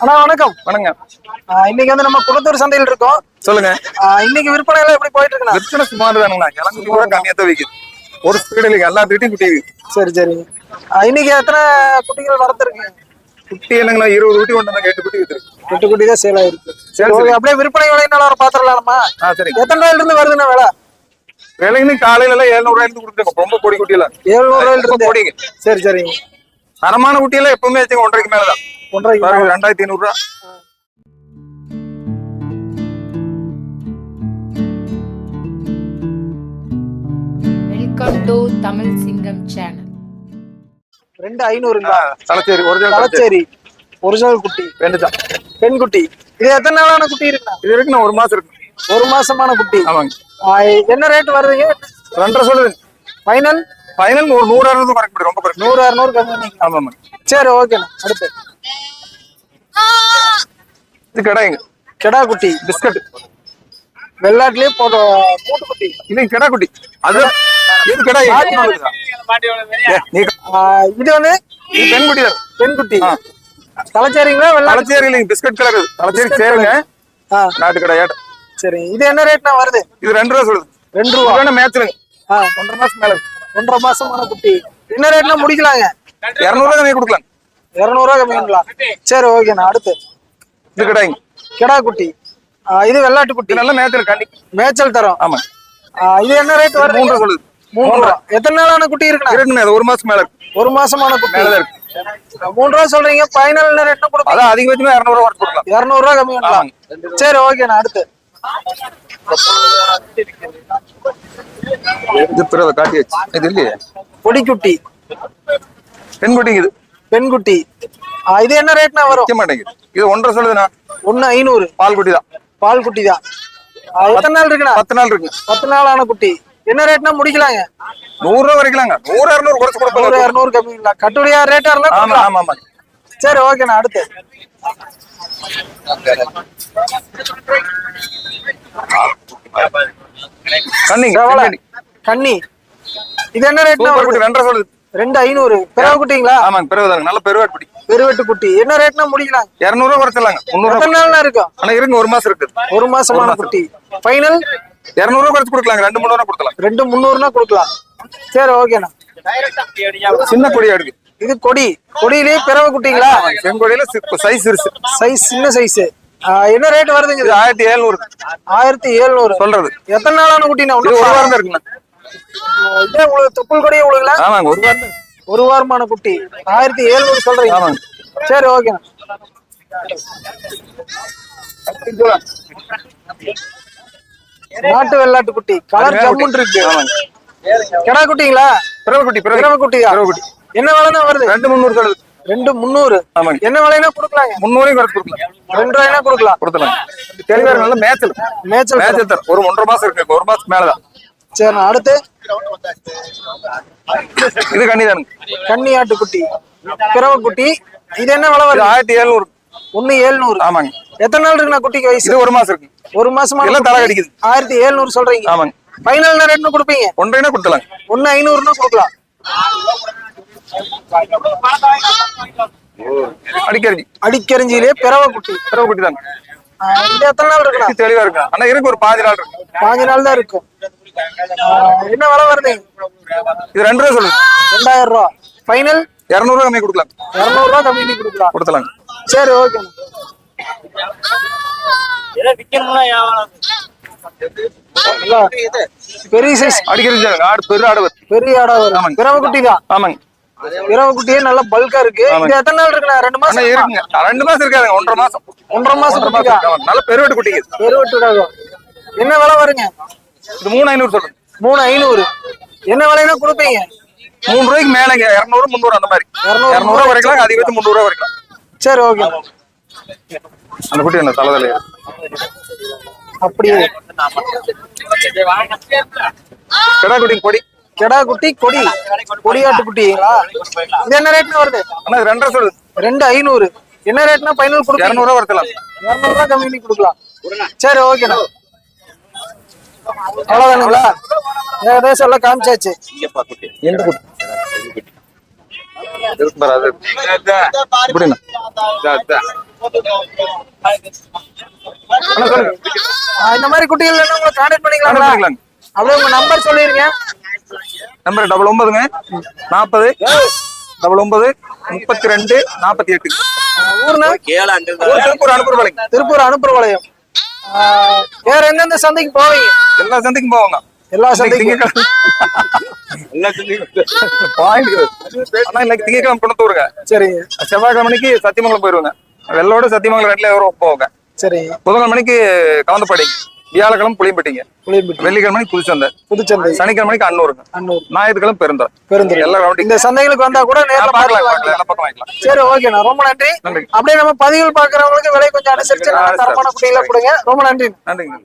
அண்ணா வணக்கம். வணங்க. ஆஹ் இன்னைக்கு வந்து நம்ம குளத்தூர் சந்தையில் இருக்கோம். சொல்லுங்க. இன்னைக்கு விற்பனை எல்லாம் எப்படி போயிட்டு இருக்குண்ணா விற்பனை சுமார் தானுங்கண்ணா இளங்குட்டி கூட கம்மியாக தான் விற்குது ஒரு ஸ்பீடு இல்லைங்க. எல்லா வீட்டையும் குட்டி சரி சரி. இன்னைக்கு எத்தனை குட்டிகள் வளர்த்துருக்கு குட்டி என்னங்கண்ணா இருபது குட்டி கொண்டு வந்தாங்க எட்டு குட்டி வித்துருக்கு. எட்டு குட்டி தான் சேல் ஆயிருக்கு. சரி, சரி. அப்படியே விற்பனை விலை நல்லா பாத்திரலாமா ஆ சரிங்க எத்தனை ரூபாயில இருந்து வருதுண்ணா விலை? விலைன்னு காலையில எல்லாம் எழுநூறு ரூபாய்க்கு கொடுத்துருக்கோம் ரொம்ப பொடி குட்டி எல்லாம் எழுநூறு இருந்து பொடிங்க. சரி சரிங்க தரமான குட்டி எல்லாம் எப்பவுமே வச்சுங்க ஒன்றரைக்கு மேலதான். ஒன்றரை ரெண்டாயிரத்தி ஐநூறு ரூபா. Welcome to Tamil Singam channel ரெண்டு ஐநூறுங்களா தலைச்சேரி ஒரிஜினல் தலைச்சேரி. ஒரிஜினல் குட்டி. ரெண்டு தான் பெண் குட்டி இது எத்தனை நாளான குட்டி இருக்குண்ணா இது இருக்குண்ணா ஒரு மாசம் இருக்கு. ஒரு மாசமான குட்டி. ஆமாங்க. என்ன ரேட் வருதுங்க? ரெண்டரை சொல்லுது ஃபைனல் ஃபைனல் ஒரு நூறு அறுநூறு குறைக்க முடியும் ரொம்ப குறைக்க நூறு அறுநூறு கம்மி பண்ணிக்கலாம். ஆமா ஆமாங்க சரி ஓகேண்ணா அடுத்து. இது கடைங்க கெடா குட்டி பிஸ்கட். வெள்ளாட்டுலயே போட்ட மூட்டு குட்டி இது கிடா குட்டி அது இது கிடா இது வந்து இது பெண் குட்டி தான் பெண் குட்டி ஆ. தலைச்சேரிங்களா தலைச்சேரி இல்லைங்க பிஸ்கட் கலர். தலைச்சேரி சேருங்க. நாட்டு கடை ஏட்ட. சரி இது என்ன ரேட்னா வருது? இது ரெண்டு ரூபா சொல்லுது. ரெண்டு ரூபா. மேட்ச்லுங்க ஒன்றரை மாசம் மேல. ஒன்றரை மாசமான குட்டி. என்ன ரேட்னா முடிக்கலாங்க? இருநூறுவா கம்மி கொடுக்கலாம். இருநூறுவா கம்மி பண்ணலாம் சரி ஓகேண்ணா அடுத்து. இது கடாய்ங்க கெடா குட்டி. இது வெள்ளாட்டு குட்டி. நல்லா மேட்ச்ல கண்ணி மேய்ச்சல் தரோம். ஆமா. இது என்ன ரேட் வருது? மூன்று சொல்லுது. மூணு ரூபா எத்தனை நாளான குட்டி இருக்குண்ணா? இருக்குங்க அது ஒரு மாசம் மேல ஒரு மாசமான குட்டி. மேலதான் இருக்கு. மூணு ரூபா சொல்றீங்க. என்ன ரேட்னா கொடுப்பீங்க? அதான் அதிகபட்சமா இருநூறுவா கொடுக்கலாம். இருநூறுவா கம்மி பண்ணலாம். சரி ஓகேண்ணா அடுத்து. இது பிறவை காட்டி வச்சு. இது இல்லையே? பொடிக்குட்டி. பெண் குட்டிங்க இது பெண் குட்டி ஆஹ் இது என்ன ரேட்னா வரும்? வைக்க மாட்டேங்குது இது ஒன்றரை சொல்லுதுண்ணா. ஒண்ணு ஐநூறு. பால் குட்டி தான் பால் குட்டி தான் எத்தனை நாள் இருக்குண்ணா? பத்து நாள் இருக்கு பத்து நாள் ஆன குட்டி. என்ன ரேட்னா முடிக்கலாங்க? நூறு ரூபா வரைக்கலாங்க. நூறு இரநூறு குறைச்சு நூறு கொடுப்பாங்க இரநூறு கம்மி. இல்ல கட்டுடையா ரேட்டா இருந்தா. ஆமா ஆமா. சரி ஓகேண்ணா அடுத்து. கண்ணி. கன்னி இது என்ன ரேட்னா ரெண்டரை சொல்லுது. ரெண்டு ஐநூறு. பிறகு குட்டிங்களா? ஆமாங்க பிறகுதாங்க நல்ல பெருவாட் குட்டி. பெருவெட்டு குட்டி. என்ன ரேட்னா முடிக்கலாம் இரநூறுவா குறைச்சிடலாங்க. முந்நூறுவா எத்தனை நாள்னா இருக்கும்? ஆனா இருங்க ஒரு மாசம் இருக்குது ஒரு மாசமான குட்டி. ஃபைனல் இரநூறுவா குறைச்சு கொடுக்கலாங்க. ரெண்டு ரூபா கொடுக்கலாம். ரெண்டு முந்நூறுனா கொடுக்கலாம். சரி ஓகேண்ணா சின்ன கொடியா இருக்கு இது கொடி. கொடியிலேயே பிறவை குட்டிங்களா? செங்கொடியில சைஸ் இருக்கு சைஸ் சின்ன சைஸ் என்ன ரேட் வருதுங்க இது ஆயிரத்தி எழுநூறு ஆயிரத்தி எழுநூறு சொல்றது. எத்தனை நாளான ஒண்ணு ஒரு வாரம் தான் இருக்குண்ணா. இதே உங்களுக்கு தொப்புள் கொடியே உழுகல ஆமாங்க ஒரு வாரம் ஒரு வாரமான குட்டி. ஆயிரத்தி எழுநூறு சொல்றீங்க. ஆமாங்க. சரி ஓகேண்ணா நாட்டு வெள்ளாட்டு குட்டி. கலர் ஜம்முன் இருக்கு. கிடா குட்டிங்களா? பிறவை குட்டி பிறவை பிறவை குட்டி பிறவை குட்டி. என்ன விலைனா வருது? ரெண்டு முந்நூறு சொல்லுது. ரெண்டு முந்நூறு? ஆமாங்க. என்ன விலைனா கொடுக்கலாங்க? முந்நூறையும் குறைச்சு கொடுக்கலாம். ரெண்டு ரூபாய்னா கொடுக்கலாம். கொடுத்துலாம் தெளிவா இருக்கு, நல்ல மேய்ச்சல். மேய்ச்சல் தரம். மேய்ச்சல். தரும் ஒரு ஒன்றரை மாசம் இருக்கு. ஒரு மாசம் மேலதான். சரிண்ணா அடுத்து. இது கண்ணிதானுங்க கன்னி ஆட்டு குட்டி பிறவை குட்டி இது என்ன விலை வருது? ஆயிரத்தி எழுநூறு. ஒண்ணு ஏழ்நூறு ஆமாங்க. எத்தனை நாள் இருக்குண்ணா குட்டிக்கு வயசு? இது ஒரு மாசம் இருக்கு. ஒரு மாசமா? எல்லாம் தலை கடிக்குது. ஆயிரத்தி எழுநூறு சொல்றீங்க. ஆமாங்க. ஃபைனல் ரேட்னு கொடுப்பீங்க. ஒன்றைனா கொடுத்துலாங்க ஒண்ணு ஐநூறுனா கொடுக்கலாம். அடிக்கடி. அடிக்கரிஞ்சிலே பிறவை குட்டி பிறவை குட்டி தாங்க ஆஹ் இது எத்தனை நாள் இருக்குண்ணா இது தெளிவா இருக்கு ஆனா இருக்கு ஒரு பாதி நாள் இருக்கு. பாஞ்சு நாள் தான் இருக்கும் என்ன விலை வருது? இது ரெண்டு ரூபா சொல்லுங்க. ரெண்டாயிரம் ரூபா. ஃபைனல் இரநூறுவா கம்மி கொடுக்கலாம். இரநூறுவா கம்மி பண்ணி கொடுக்கலாம். கொடுத்துலாங்க சரி ஓகே பெரிய சைஸ் அடிக்கடி ஆடு பெரு ஆடு வருது. பெரிய ஆடா வரும். பிறவை குட்டி தான். ஆமாங்க. பிறவை குட்டியே நல்லா பல்கா இருக்கு. இது எத்தனை நாள் இருக்குண்ணா? ரெண்டு மாசம்? இருக்குங்க ரெண்டு மாசம் இருக்காதுங்க. ஒன்றரை மாசம். ஒன்றரை மாசம். நல்ல பெருவெட்டு குட்டிங்க. இது. பெருவெட்டுடாகும் என்ன விலை வருங்க? இது மூணு ஐநூறு சொல்லுங்க. மூணு ஐநூறு. என்ன விலைன்னா கொடுப்பீங்க? மூணு ரூபாய்க்கு மேலங்க. இரநூறு முந்நூறு அந்த மாதிரி. இருநூறு, இரநூறுவா வரைக்கலாம் அதிகபட்சம் முந்நூறு ரூபா வரைக்கலாம். சரி ஓகே. அந்த குட்டி என்ன தலைதலை அப்படியே. கிடா குட்டி கொடி கெடா குட்டி கொடி. கொடியாட்டு குட்டிங்களா இது என்ன ரேட்னா வருது? இது ரெண்டரை சொல்லுது. ரெண்டு ஐநூறு. என்ன ரேட்னா ஃபைனல் கொடுப்பீங்க? இரநூறுவா வரலாம் இரநூறுவா கம்மி பண்ணி கொடுக்கலாம். சரி ஓகேண்ணா அவ்வளோதானுங்களா ஏகദേശம் எல்லாம் காமிச்சாச்சு. எந்த குட்டி? அண்ணா, இந்த மாதிரி குட்டிகள் கான்டாக்ட் பண்ணிக்கலாங்க. அப்படியே உங்க நம்பர் சொல்லிருங்க. நம்பர் டபுள் ஒன்பதுங்க. நாற்பது. டபுள் ஒன்பது. முப்பத்தி ரெண்டு நாற்பத்தி எட்டு. திருப்பூர் அனுப்புற வேலைங்க திருப்பூர் அனுப்புறபாளையம். வேற எந்தெந்த சந்தைக்கு போவீங்க? எல்லா சந்தைக்கும் போவாங்க. எல்லா சந்தைக்கும். இன்னைக்கு திங்கட்கிழமை குணத்தூருங்க சரிங்க. செவ்வாய்க்கிழமைக்கு சத்தியமங்கலம் போயிருவாங்க. வெள்ளோட சத்தியமங்கலம் ரெண்டுல வரும் போவாங்க. சரிங்க. புதன்கிழமை மணிக்கு கலந்தப்பாடி வியாழக்கிழமை புளியம்பட்டிங்க. புளியம்பட்டி. வெள்ளிக்கிழமை புதுச்சந்தை. புதுச்சந்தை. சனிக்கிழமை மணிக்கு அன்னூருங்க அன்னூர். ஞாயிற்றுக்கிழமை பெருந்தா பெருந்துறை எல்லா ரவுண்டிங் இந்த சந்தைகளுக்கு வந்தா கூட நேர்ல பார்க்கலாம் சரி ஓகேண்ணா ரொம்ப நன்றி. அப்படியே நம்ம பதிவுகள் பாக்குறவங்களுக்கு விலை கொஞ்சம் அனுசரிச்சு. தரமான குட்டிகளை கொடுங்க. ரொம்ப நன்றி நன்றிங்க